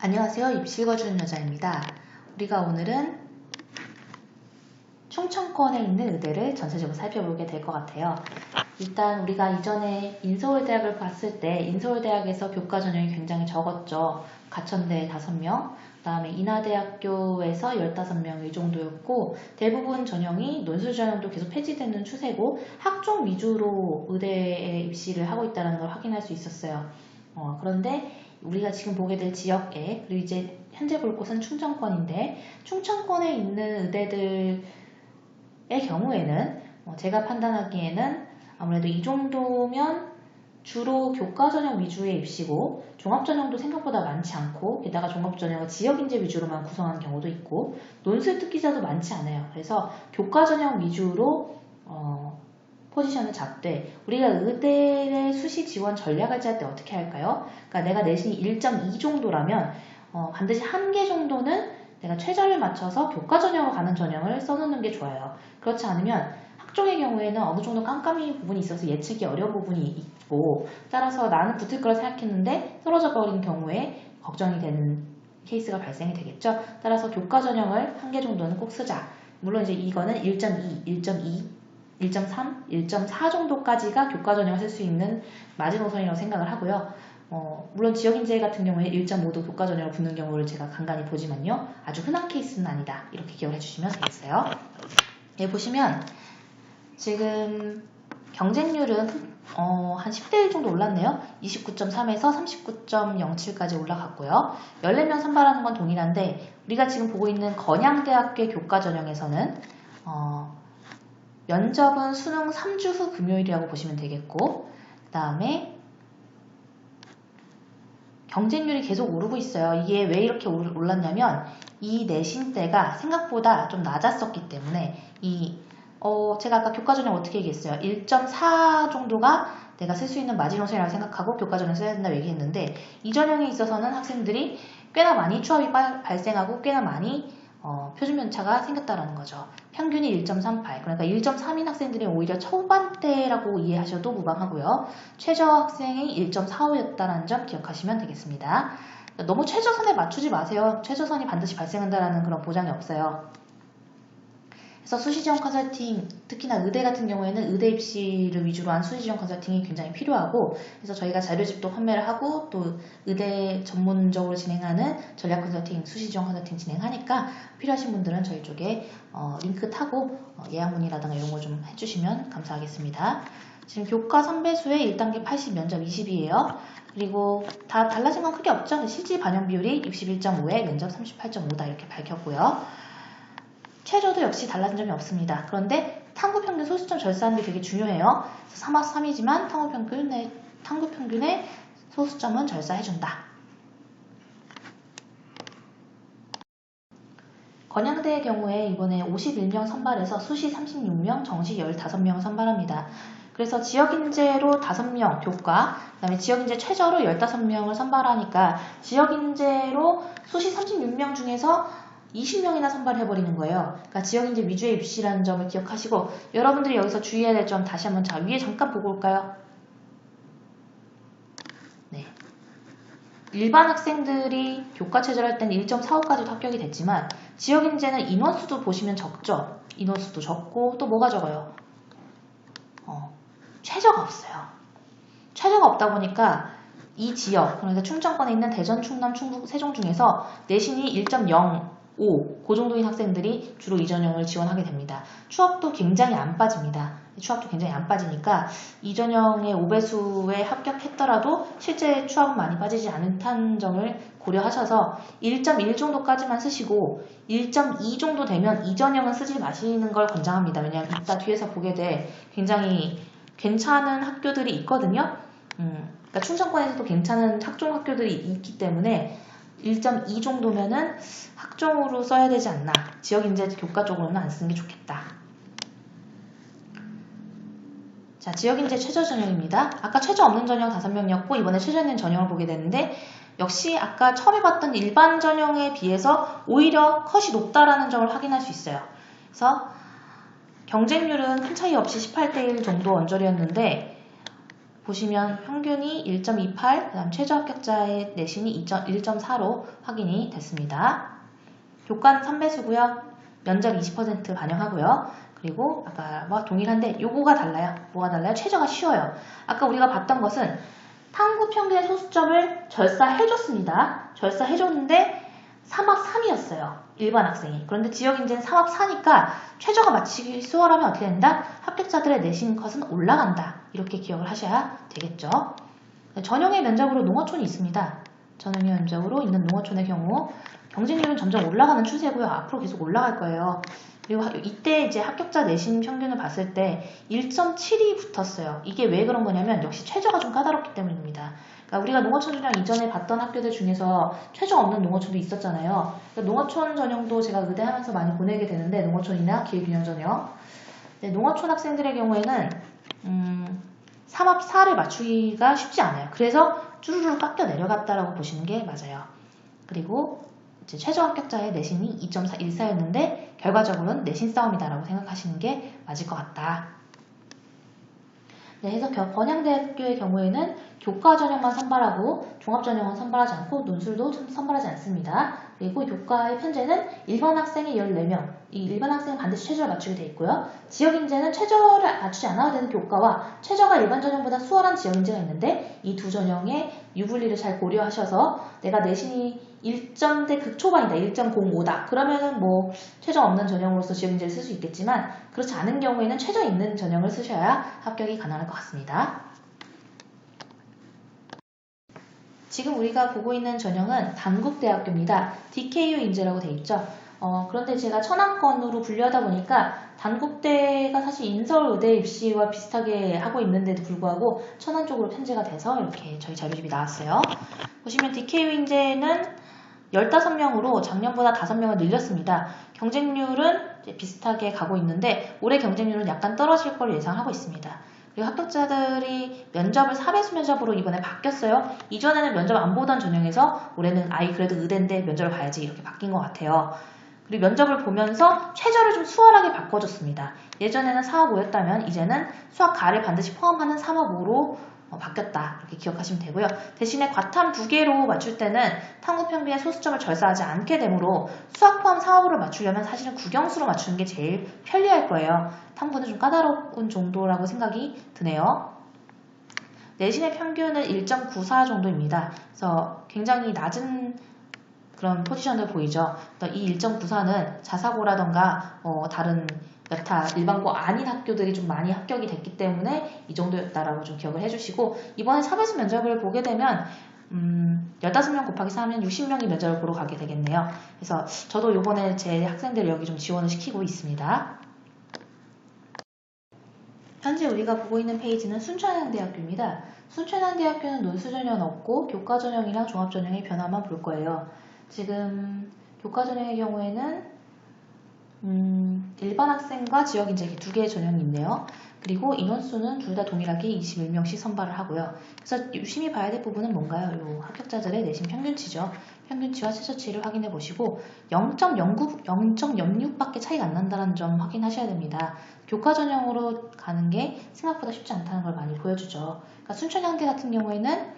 안녕하세요. 입시 읽어주는 여자입니다. 우리가 오늘은 충청권에 있는 의대를 전체적으로 살펴보게 될 것 같아요. 일단 우리가 이전에 인서울대학을 봤을 때 인서울대학에서 교과 전형이 굉장히 적었죠. 가천대 5명, 그 다음에 인하대학교에서 15명 이 정도였고 대부분 전형이 논술 전형도 계속 폐지되는 추세고 학종 위주로 의대에 입시를 하고 있다는 걸 확인할 수 있었어요. 어, 그런데 우리가 지금 보게 될 지역에 그리고 이제 현재 볼 곳은 충청권인데 충청권에 있는 의대들의 경우에는 어, 제가 판단하기에는 아무래도 이 정도면 주로 교과 전형 위주의 입시고 종합 전형도 생각보다 많지 않고 게다가 종합 전형은 지역 인재 위주로만 구성한 경우도 있고 논술 특기자도 많지 않아요. 그래서 교과 전형 위주로 어, 포지션을 잡되 우리가 의대의 수시 지원 전략을 짤 때 어떻게 할까요? 그러니까 내가 내신이 1.2 정도라면 어, 반드시 한 개 정도는 내가 최저를 맞춰서 교과 전형으로 가는 전형을 써놓는 게 좋아요. 그렇지 않으면 학종의 경우에는 어느 정도 깜깜이 부분이 있어서 예측이 어려운 부분이 있고 따라서 나는 붙을 거라 생각했는데 떨어져 버린 경우에 걱정이 되는 케이스가 발생이 되겠죠. 따라서 교과 전형을 한 개 정도는 꼭 쓰자. 물론 이제 이거는 1.2, 1.2, 1.3, 1.4 정도까지가 교과 전형을 쓸 수 있는 마지노선이라고 생각을 하고요. 어, 물론 지역인재 같은 경우에 1.5도 교과 전형을 붙는 경우를 제가 간간히 보지만요. 아주 흔한 케이스는 아니다. 이렇게 기억해 주시면 되겠어요. 예, 보시면 지금 경쟁률은 어, 한 10대 1 정도 올랐네요. 29.3에서 39.07까지 올라갔고요. 14명 선발하는 건 동일한데 우리가 지금 보고 있는 건양대학교 교과 전형에서는 어, 면접은 수능 3주 후 금요일이라고 보시면 되겠고 그 다음에 경쟁률이 계속 오르고 있어요. 이게 왜 이렇게 올랐냐면 이 내신 때가 생각보다 좀 낮았었기 때문에 이 어, 제가 아까 교과전형 어떻게 얘기했어요? 1.4 정도가 내가 쓸 수 있는 마지노선이라고 생각하고 교과전형 써야 된다고 얘기했는데 이 전형에 있어서는 학생들이 꽤나 많이 추합이 발생하고 꽤나 많이 어, 표준편차가 생겼다라는 거죠. 평균이 1.38. 그러니까 1.3인 학생들이 오히려 초반대라고 이해하셔도 무방하고요. 최저 학생이 1.45였다는 점 기억하시면 되겠습니다. 너무 최저선에 맞추지 마세요. 최저선이 반드시 발생한다는 그런 보장이 없어요. 그래서 수시지원 컨설팅, 특히나 의대 같은 경우에는 의대 입시를 위주로 한 수시지원 컨설팅이 굉장히 필요하고, 그래서 저희가 자료집도 판매를 하고, 또 의대 전문적으로 진행하는 전략 컨설팅, 수시지원 컨설팅 진행하니까 필요하신 분들은 저희 쪽에 어, 링크 타고 어, 예약 문의라든가 이런 거 좀 해주시면 감사하겠습니다. 지금 교과 선배수의 1단계 80 면접 20이에요. 그리고 다 달라진 건 크게 없죠. 실질 반영 비율이 61.5에 면접 38.5다 이렇게 밝혔고요. 최저도 역시 달라진 점이 없습니다. 그런데 탐구 평균 소수점 절사하는 게 되게 중요해요. 3화 3이지만 탐구 평균의, 탐구 평균의 소수점은 절사해준다. 건양대의 경우에 이번에 51명 선발해서 수시 36명, 정시 15명 선발합니다. 그래서 지역인재로 5명 교과, 그 다음에 지역인재 최저로 15명을 선발하니까 지역인재로 수시 36명 중에서 20명이나 선발해버리는 거예요. 그러니까 지역인재 위주의 입시라는 점을 기억하시고 여러분들이 여기서 주의해야 될 점 다시 한번 자 위에 잠깐 보고 올까요? 네. 일반 학생들이 교과 체제를 할 때는 1.45까지도 합격이 됐지만 지역인재는 인원수도 보시면 적죠. 인원수도 적고 또 뭐가 적어요? 어, 최저가 없어요. 최저가 없다 보니까 이 지역, 그러니까 충청권에 있는 대전, 충남, 충북, 세종 중에서 내신이 1.0 5, 그 정도인 학생들이 주로 이 전형을 지원하게 됩니다. 추합도 굉장히 안 빠집니다. 추합도 굉장히 안 빠지니까 이 전형의 5배수에 합격했더라도 실제 추합은 많이 빠지지 않다는 점을 고려하셔서 1.1 정도까지만 쓰시고 1.2 정도 되면 이 전형은 쓰지 마시는 걸 권장합니다. 왜냐하면 이따 뒤에서 보게 될 굉장히 괜찮은 학교들이 있거든요. 음, 그러니까 충청권에서도 괜찮은 학종 학교들이 있기 때문에 1.2 정도면은 학종으로 써야 되지 않나. 지역 인재 교과 쪽으로는 안 쓰는 게 좋겠다. 자, 지역 인재 최저 전형입니다. 아까 최저 없는 전형 5명이었고 이번에 최저 있는 전형을 보게 되는데 역시 아까 처음에 봤던 일반 전형에 비해서 오히려 컷이 높다라는 점을 확인할 수 있어요. 그래서 경쟁률은 큰 차이 없이 18대 1 정도 언저리였는데 보시면 평균이 1.28, 그다음 최저 합격자의 내신이 1.4로 확인이 됐습니다. 교과는 3배수고요. 면적 20% 반영하고요. 그리고 아까와 동일한데 요거가 달라요. 뭐가 달라요? 최저가 쉬워요. 아까 우리가 봤던 것은 탐구 평균의 소수점을 절사해줬습니다. 절사해줬는데 3합 3이었어요. 일반 학생이. 그런데 지역 인재는 3합 4니까 최저가 맞추기 수월하면 어떻게 된다? 합격자들의 내신 컷은 올라간다. 이렇게 기억을 하셔야 되겠죠. 전형의 면적으로 농어촌이 있습니다. 전형의 면적으로 있는 농어촌의 경우 경쟁률은 점점 올라가는 추세고요. 앞으로 계속 올라갈 거예요. 그리고 이때 이제 합격자 내신 평균을 봤을 때 1.7이 붙었어요. 이게 왜 그런 거냐면 역시 최저가 좀 까다롭기 때문입니다. 그러니까 우리가 농어촌 전형 이전에 봤던 학교들 중에서 최저 없는 농어촌도 있었잖아요. 그러니까 농어촌 전형도 제가 의대하면서 많이 보내게 되는데 농어촌이나 기회균형 전형. 네, 농어촌 학생들의 경우에는 음, 3합 4를 맞추기가 쉽지 않아요. 그래서 쭈루루 깎여 내려갔다라고 보시는 게 맞아요. 그리고 최저 합격자의 내신이 2.14였는데 결과적으로는 내신 싸움이다라고 생각하시는 게 맞을 것 같다. 네, 해서 번양대학교의 경우에는 교과 전형만 선발하고 종합 전형은 선발하지 않고 논술도 선발하지 않습니다. 그리고 교과의 편제는 일반 학생이 14명, 이 일반 학생은 반드시 최저를 맞추게 돼 있고요. 지역 인재는 최저를 맞추지 않아도 되는 교과와 최저가 일반 전형보다 수월한 지역 인재가 있는데 이 두 전형의 유불리를 잘 고려하셔서 내가 내신이 1점대 극초반이다. 1.05다. 그러면은 뭐 최저 없는 전형으로서 지역인재를 쓸 수 있겠지만 그렇지 않은 경우에는 최저 있는 전형을 쓰셔야 합격이 가능할 것 같습니다. 지금 우리가 보고 있는 전형은 단국대학교입니다. DKU 인재라고 돼 있죠. 어, 그런데 제가 천안권으로 분류하다 보니까 단국대가 사실 인서울의대 입시와 비슷하게 하고 있는데도 불구하고 천안 쪽으로 편제가 돼서 이렇게 저희 자료집이 나왔어요. 보시면 DKU 인재는 15명으로 작년보다 5명을 늘렸습니다. 경쟁률은 비슷하게 가고 있는데 올해 경쟁률은 약간 떨어질 걸 예상하고 있습니다. 그리고 합격자들이 면접을 4배수 면접으로 이번에 바뀌었어요. 이전에는 면접 안 보던 전형에서 올해는 아이 그래도 의대인데 면접을 봐야지 이렇게 바뀐 것 같아요. 그리고 면접을 보면서 최저를 좀 수월하게 바꿔줬습니다. 예전에는 4합 5였다면 이제는 수학 가를 반드시 포함하는 3합 5로 어, 바뀌었다 이렇게 기억하시면 되고요. 대신에 과탐 두 개로 맞출 때는 탐구 평균의 소수점을 절사하지 않게 되므로 수학 포함 4합으로 맞추려면 사실은 국영수로 맞추는 게 제일 편리할 거예요. 탐구는 좀 까다로운 정도라고 생각이 드네요. 내신의 평균은 1.94 정도입니다. 그래서 굉장히 낮은 그런 포지션을 보이죠. 이 1.94는 자사고라던가 어, 다른 여타 일반고 아닌 학교들이 좀 많이 합격이 됐기 때문에 이 정도였다라고 좀 기억을 해주시고 이번에 사배수 면접을 보게 되면 음, 15명 곱하기 4하면 60명이 면접을 보러 가게 되겠네요. 그래서 저도 이번에 제 학생들을 여기 좀 지원을 시키고 있습니다. 현재 우리가 보고 있는 페이지는 순천향대학교입니다. 순천향대학교는 논술 전형 없고 교과 전형이랑 종합 전형의 변화만 볼 거예요. 지금 교과 전형의 경우에는 음, 일반 학생과 지역 인재 두 개의 전형이 있네요. 그리고 인원수는 둘 다 동일하게 21명씩 선발을 하고요. 그래서 유심히 봐야 될 부분은 뭔가요? 요 합격자들의 내신 평균치죠. 평균치와 최저치를 확인해 보시고 0.09, 0.06밖에 차이가 안 난다는 점 확인하셔야 됩니다. 교과 전형으로 가는 게 생각보다 쉽지 않다는 걸 많이 보여주죠. 그러니까 순천향대 같은 경우에는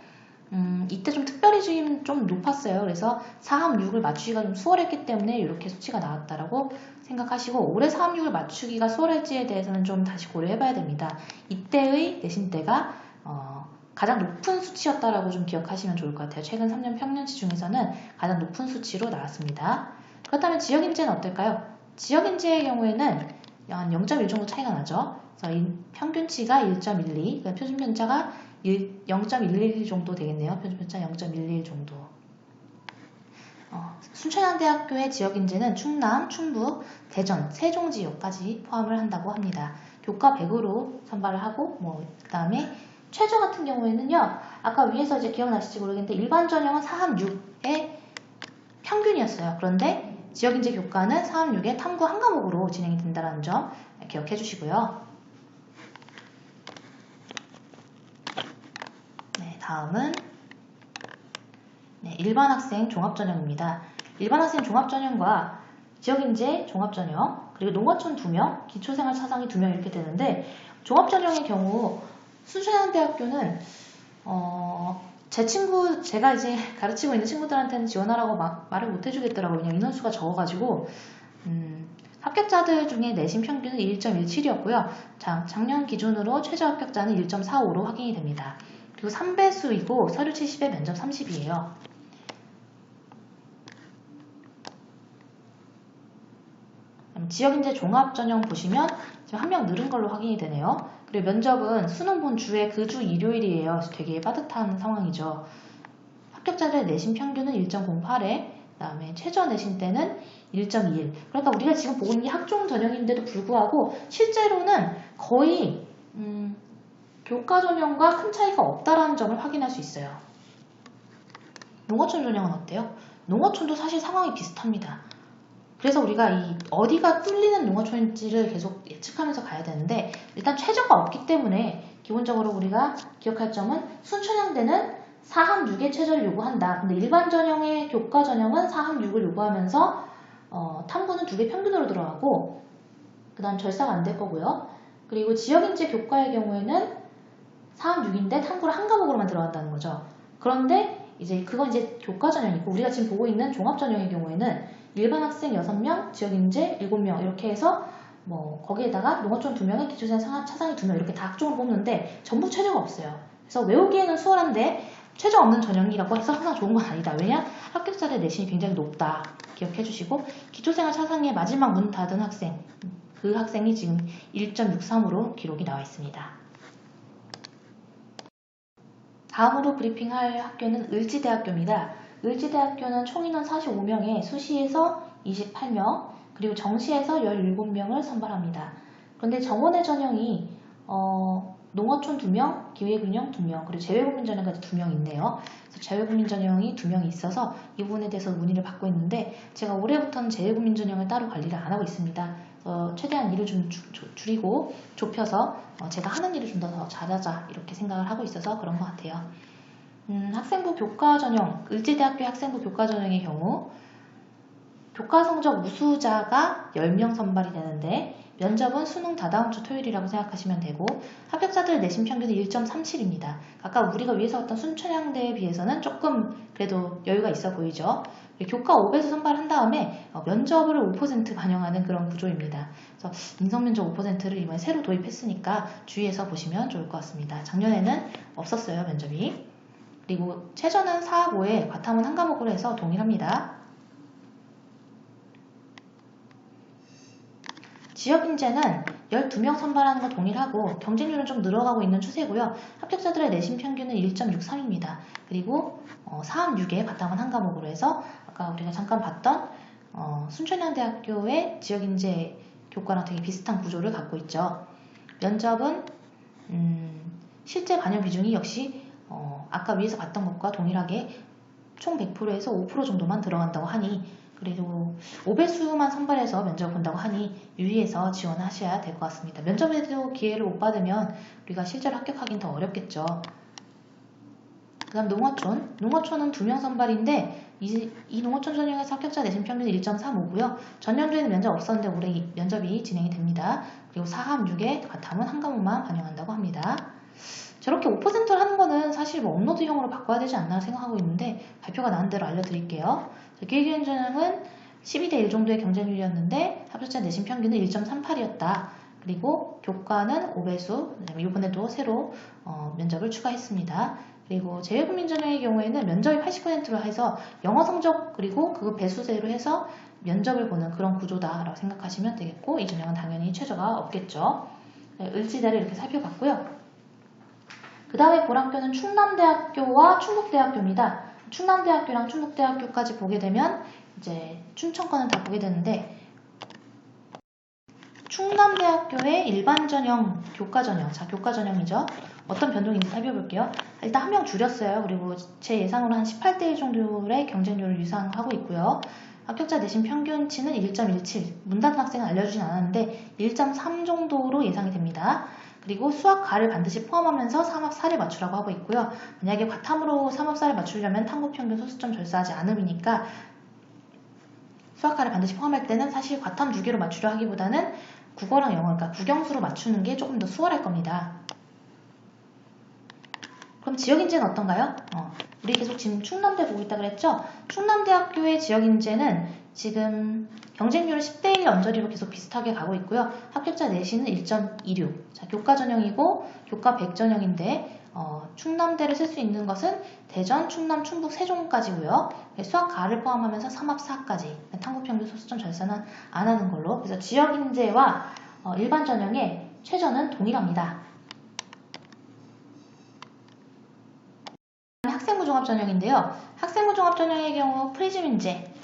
음, 이때 좀 특별히 지금 좀 높았어요. 그래서 4함 6을 맞추기가 좀 수월했기 때문에 이렇게 수치가 나왔다라고 생각하시고 올해 4함 6을 맞추기가 수월할지에 대해서는 좀 다시 고려해 봐야 됩니다. 이때의 내신대가 어, 가장 높은 수치였다라고 좀 기억하시면 좋을 것 같아요. 최근 3년 평년치 중에서는 가장 높은 수치로 나왔습니다. 그렇다면 지역 인재는 어떨까요? 지역 인재의 경우에는 한 0.1 정도 차이가 나죠. 그래서 평균치가 1.12, 그러니까 표준 편차가 0.11 정도 되겠네요. 표준 편차 0.11 정도. 어, 순천향대학교의 지역 인재는 충남, 충북, 대전, 세종 지역까지 포함을 한다고 합니다. 교과 100으로 선발을 하고 뭐 그다음에 최저 같은 경우에는요. 아까 위에서 이제 기억나실지 모르겠는데 일반 전형은 4함 6의 평균이었어요. 그런데 지역인재 교과는 4함 6의 탐구 한 과목으로 진행이 된다는 점 기억해 주시고요. 다음은 네, 일반 학생 종합전형입니다. 일반 학생 종합전형과 지역인재 종합전형, 그리고 농어촌 2명, 기초생활 차상이 2명 이렇게 되는데 종합전형의 경우 순천향대학교는 어, 제 친구 제가 이제 가르치고 있는 친구들한테는 지원하라고 막 말을 못 해주겠더라고요. 그냥 인원수가 적어가지고 음, 합격자들 중에 내신 평균은 1.17이었고요. 자, 작년 기준으로 최저 합격자는 1.45로 확인이 됩니다. 그리고 3배수이고 서류 70에 면접 30이에요. 지역인재 종합전형 보시면 지금 한 명 늘은 걸로 확인이 되네요. 그리고 면접은 수능 본 주에 그 주 일요일이에요. 되게 빠듯한 상황이죠. 합격자들 내신 평균은 1.08에 그다음에 최저 내신 때는 1.21. 그러니까 우리가 지금 보고 있는 게 학종 전형인데도 불구하고 실제로는 거의 음, 교과 전형과 큰 차이가 없다라는 점을 확인할 수 있어요. 농어촌 전형은 어때요? 농어촌도 사실 상황이 비슷합니다. 그래서 우리가 이 어디가 뚫리는 농어촌인지를 계속 예측하면서 가야 되는데 일단 최저가 없기 때문에 기본적으로 우리가 기억할 점은 순천향대는 4항 6의 최저를 요구한다. 근데 일반 전형의 교과 전형은 4항 6을 요구하면서 어, 탐구는 두 개 평균으로 들어가고 그 다음 절사가 안될 거고요. 그리고 지역인재 교과의 경우에는 4항 6인데 탐구를 한 과목으로만 들어간다는 거죠. 그런데 이제 그건 이제 교과 전형이고 우리가 지금 보고 있는 종합 전형의 경우에는 일반 학생 6명, 지역 인재 7명 이렇게 해서 뭐 거기에다가 농어촌 2명에 기초생 차상위 2명 이렇게 다 학종을 뽑는데 전부 최저가 없어요. 그래서 외우기에는 수월한데 최저 없는 전형이라고 해서 항상 좋은 건 아니다. 왜냐? 합격자의 내신이 굉장히 높다. 기억해 주시고 기초생활 차상의 마지막 문 닫은 학생 그 학생이 지금 1.63으로 기록이 나와 있습니다. 다음으로 브리핑할 학교는 을지대학교입니다. 을지대학교는 총 인원 45명에 수시에서 28명, 그리고 정시에서 17명을 선발합니다. 그런데 정원의 전형이 어, 농어촌 2명, 기회군형 2명, 그리고 재외국민 전형까지 2명 있네요. 그래서 재외국민 전형이 2명이 있어서 이 부분에 대해서 문의를 받고 있는데 제가 올해부터는 재외국민 전형을 따로 관리를 안 하고 있습니다. 어, 최대한 일을 좀 주, 주, 줄이고 좁혀서 어, 제가 하는 일을 좀더 잘하자 이렇게 생각을 하고 있어서 그런 것 같아요. 음, 학생부 교과 전형, 을지대학교 학생부 교과 전형의 경우 교과 성적 우수자가 10명 선발이 되는데 면접은 수능 다다음 주 토요일이라고 생각하시면 되고 합격자들 내신 평균은 1.37입니다. 아까 우리가 위에서 봤던 순천향대에 비해서는 조금 그래도 여유가 있어 보이죠. 교과 5배수 선발한 다음에 어, 면접을 5% 반영하는 그런 구조입니다. 그래서 인성면접 5%를 이번에 새로 도입했으니까 주의해서 보시면 좋을 것 같습니다. 작년에는 없었어요 면접이. 그리고 최저는 4, 5에 과탐은 한 과목으로 해서 동일합니다. 지역 인재는 12명 선발하는 거 동일하고 경쟁률은 좀 늘어가고 있는 추세고요. 합격자들의 내신 평균은 1.63입니다. 그리고 어, 4학 6에 바탕은 한 과목으로 해서 아까 우리가 잠깐 봤던 어, 순천향대학교의 지역 인재 교과랑 되게 비슷한 구조를 갖고 있죠. 면접은 음, 실제 반영 비중이 역시 어, 아까 위에서 봤던 것과 동일하게 총 100%에서 5% 정도만 들어간다고 하니 그리고 5배수만 선발해서 면접을 본다고 하니 유의해서 지원하셔야 될 것 같습니다. 면접에도 기회를 못 받으면 우리가 실제로 합격하기는 더 어렵겠죠. 그 다음 농어촌. 농어촌은 2명 선발인데 이, 이 농어촌 전형에서 합격자 내신 평균 1.35고요. 전년도에는 면접 없었는데 올해 면접이 진행이 됩니다. 그리고 4함 6에 과탐은 한 과목만 반영한다고 합니다. 저렇게 5%를 하는 거는 사실 뭐 업로드형으로 바꿔야 되지 않나 생각하고 있는데 발표가 나온 대로 알려드릴게요. 기획위원 전형은 12대 1 정도의 경쟁률이었는데 합격자 내신 평균은 1.38이었다. 그리고 교과는 5배수, 이번에도 새로 어, 면접을 추가했습니다. 그리고 재외국민 전형의 경우에는 면접이 80%로 해서 영어 성적 그리고 그 배수제로 해서 면접을 보는 그런 구조다라고 생각하시면 되겠고 이 전형은 당연히 최저가 없겠죠. 네, 을지대를 이렇게 살펴봤고요. 그 다음에 보람교는 충남대학교와 충북대학교입니다. 충남대학교랑 충북대학교까지 보게 되면 이제 춘천권을 다 보게 되는데 충남대학교의 일반 전형, 교과 전형, 자 교과 전형이죠. 어떤 변동인지 살펴볼게요. 일단 한 명 줄였어요. 그리고 제 예상으로 한 18대 1 정도의 경쟁률을 유상하고 있고요. 합격자 내신 평균치는 1.17. 문단 학생은 알려주진 않았는데 1.3 정도로 예상이 됩니다. 그리고 수학 가를 반드시 포함하면서 삼합 4를 맞추라고 하고 있고요. 만약에 과탐으로 삼합 4를 맞추려면 탐구 평균 소수점 절사하지 않음이니까 수학 가를 반드시 포함할 때는 사실 과탐 두 개로 맞추려 하기보다는 국어랑 영어, 그러니까 국영수로 맞추는 게 조금 더 수월할 겁니다. 그럼 지역인재는 어떤가요? 어, 우리 계속 지금 충남대 보고 있다 그랬죠? 충남대학교의 지역인재는 지금 경쟁률을 10대 1 언저리로 계속 비슷하게 가고 있고요. 합격자 내신은 1.26. 자, 교과 전형이고 교과 100 전형인데 어, 충남대를 쓸 수 있는 것은 대전, 충남, 충북, 세종까지고요. 수학 가를 포함하면서 3합 4까지 탐구평균 소수점 절산은 안 하는 걸로 그래서 지역인재와 어, 일반 전형의 최저는 동일합니다. 학생부 종합 전형인데요. 학생부 종합 전형의 경우 프리즘 인재, 예.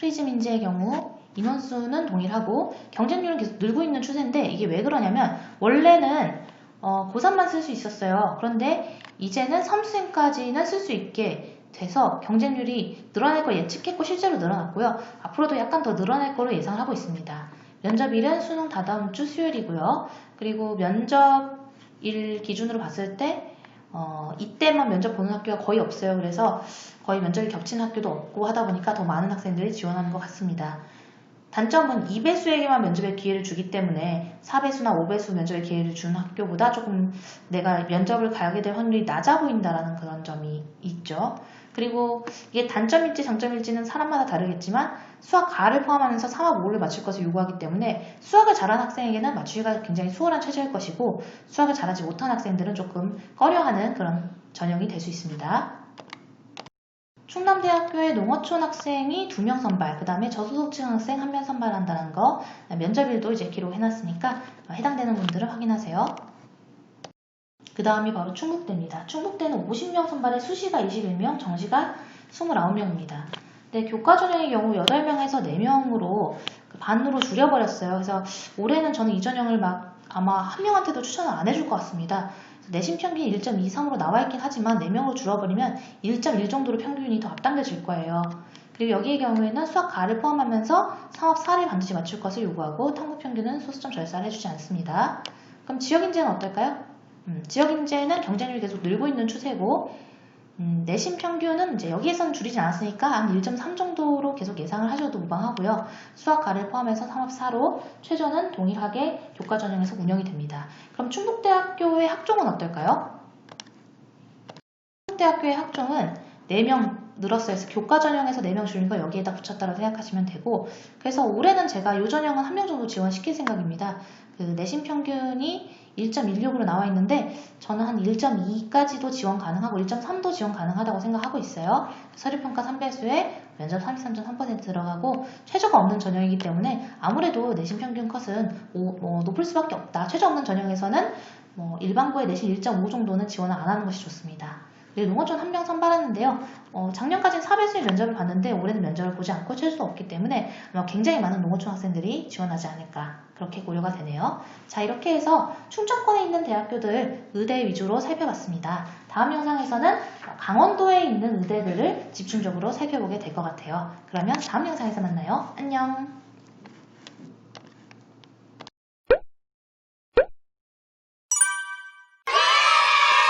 프리즘 인재의 경우 인원수는 동일하고 경쟁률은 계속 늘고 있는 추세인데 이게 왜 그러냐면 원래는 어, 고3만 쓸 수 있었어요. 그런데 이제는 삼수생까지는 쓸 수 있게 돼서 경쟁률이 늘어날 걸 예측했고 실제로 늘어났고요. 앞으로도 약간 더 늘어날 거로 예상을 하고 있습니다. 면접일은 수능 다다음 주 수요일이고요. 그리고 면접일 기준으로 봤을 때 어, 이때만 면접 보는 학교가 거의 없어요. 그래서 거의 면접이 겹치는 학교도 없고 하다 보니까 더 많은 학생들이 지원하는 것 같습니다. 단점은 2배수에게만 면접의 기회를 주기 때문에 4배수나 5배수 면접의 기회를 주는 학교보다 조금 내가 면접을 가게 될 확률이 낮아 보인다라는 그런 점이 있죠. 그리고 이게 단점일지 장점일지는 사람마다 다르겠지만 수학 가를 포함하면서 3학 5를 맞출 것을 요구하기 때문에 수학을 잘하는 학생에게는 맞추기가 굉장히 수월한 체제일 것이고 수학을 잘하지 못한 학생들은 조금 꺼려하는 그런 전형이 될 수 있습니다. 충남대학교의 농어촌 학생이 2명 선발, 그 다음에 저소득층 학생 1명 선발한다는 거, 면접일도 이제 기록해놨으니까 해당되는 분들은 확인하세요. 그 다음이 바로 충북대입니다. 충북대는 50명 선발에 수시가 21명, 정시가 29명입니다. 근데 교과 전형의 경우 8명에서 4명으로 반으로 줄여버렸어요. 그래서 올해는 저는 이 전형을 막 아마 한 명한테도 추천을 안 해줄 것 같습니다. 내신 평균이 1.23으로 나와 있긴 하지만 4명으로 줄어버리면 1.1 정도로 평균이 더 앞당겨질 거예요. 그리고 여기의 경우에는 수학 가를 포함하면서 상업 4를 반드시 맞출 것을 요구하고 탐구 평균은 소수점 절사를 해주지 않습니다. 그럼 지역 인재는 어떨까요? 음, 지역인재는 경쟁률이 계속 늘고 있는 추세고 음, 내신 평균은 이제 여기에서는 줄이지 않았으니까 한 1.3 정도로 계속 예상을 하셔도 무방하고요. 수학 가를 포함해서 3합 4로 최저는 동일하게 교과 전형에서 운영이 됩니다. 그럼 충북대학교의 학종은 어떨까요? 충북대학교의 학종은 4명 늘었어요. 그래서 교과 전형에서 4명 줄인 거 여기에다 붙였다고 생각하시면 되고 그래서 올해는 제가 이 전형은 한명 정도 지원시킬 생각입니다. 그 내신 평균이 1.16으로 나와 있는데 저는 한 1.2까지도 지원 가능하고 1.3도 지원 가능하다고 생각하고 있어요. 서류평가 3배수에 면접 33.3% 들어가고 최저가 없는 전형이기 때문에 아무래도 내신 평균 컷은 오, 뭐 높을 수밖에 없다. 최저 없는 전형에서는 뭐 일반고의 내신 1.5 정도는 지원을 안 하는 것이 좋습니다. 농어촌 한 명 선발하는데요. 어, 작년까지는 4배수의 면접을 봤는데 올해는 면접을 보지 않고 최저도 없기 때문에 아마 굉장히 많은 농어촌 학생들이 지원하지 않을까 그렇게 고려가 되네요. 자 이렇게 해서 충청권에 있는 대학교들 의대 위주로 살펴봤습니다. 다음 영상에서는 강원도에 있는 의대들을 집중적으로 살펴보게 될 것 같아요. 그러면 다음 영상에서 만나요. 안녕